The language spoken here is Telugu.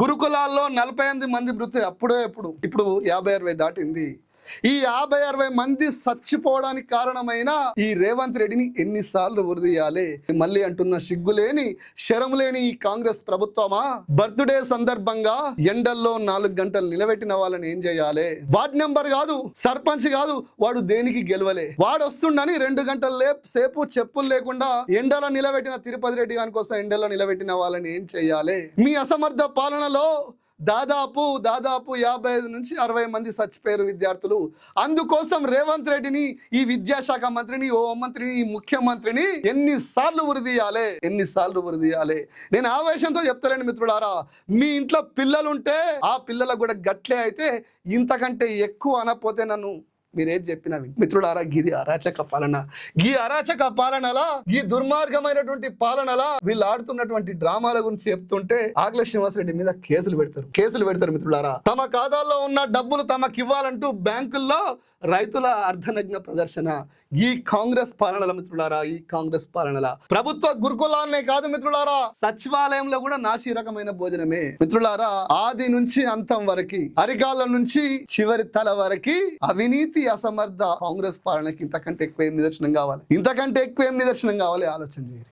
గురుకులాల్లో నలభై ఎనిమిది మంది మృతి అప్పుడే ఇప్పుడు ఇప్పుడు యాభై అరవై దాటింది. ఈ యాభై అరవై మంది చచ్చిపోవడానికి కారణమైన ఈ రేవంత్ రెడ్డిని ఎన్నిసార్లు ఉరిదీయాలి మళ్ళీ అంటున్న సిగ్గులేని శరం లేని ఈ కాంగ్రెస్ ప్రభుత్వమా? బర్త్డే సందర్భంగా ఎండల్లో నాలుగు గంటలు నిలబెట్టిన వాళ్ళని ఏం చేయాలి? వార్డ్ నెంబర్ కాదు సర్పంచ్ కాదు వాడు దేనికి గెలవలే? వాడు వస్తుండని రెండు గంటల సేపు చెప్పులు లేకుండా ఎండలో నిలబెట్టిన తిరుపతి రెడ్డి గాని కోసం ఎండలో నిలబెట్టిన వాళ్ళని ఏం చేయాలి? మీ అసమర్థ పాలనలో దాదాపు దాదాపు యాభై ఐదు నుంచి అరవై మంది చచ్చిపోయారు విద్యార్థులు. అందుకోసం రేవంత్ రెడ్డిని ఈ విద్యాశాఖ మంత్రిని ఓ మంత్రిని ఈ ముఖ్యమంత్రిని ఎన్నిసార్లు ఉరిదీయాలి ఎన్నిసార్లు ఉరిదీయాలి నేను ఆవేశంతో చెప్తానండి మిత్రులారా. మీ ఇంట్లో పిల్లలుంటే ఆ పిల్లలకు కూడా గట్లే అయితే ఇంతకంటే ఎక్కువ అనపోతే నన్ను మీరేం చెప్పినా మిత్రులారా గిది అరాచక పాలన. గీ అరాచక పాలనలా ఈ దుర్మార్గమైనటువంటి పాలనలా వీళ్ళు ఆడుతున్నటువంటి డ్రామాల గురించి చెప్తుంటే ఆగ్ల శ్రీనివాసరెడ్డి మీద కేసులు పెడతారు. కేసులు పెడతారు మిత్రులారా. తమ ఖాతాల్లో ఉన్న డబ్బులు తమకి ఇవ్వాలంటూ బ్యాంకుల్లో రైతుల అర్ధనగ్న ప్రదర్శన. ఈ కాంగ్రెస్ పాలనల మిత్రులారా ఈ కాంగ్రెస్ పాలనల. ప్రభుత్వ గురుకులాలనే కాదు మిత్రులారా సచివాలయంలో కూడా నాసి రకమైన భోజనమే. మిత్రులారా ఆది నుంచి అంతం వరకు అరికాల నుంచి చివరి తల వరకు అవినీతి అసమర్థ కాంగ్రెస్ పాలనకి ఇంతకంటే ఎక్కువ ఏం నిదర్శనం కావాలి? ఇంతకంటే ఎక్కువ ఏం నిదర్శనం కావాలి? ఆలోచన చేయాలి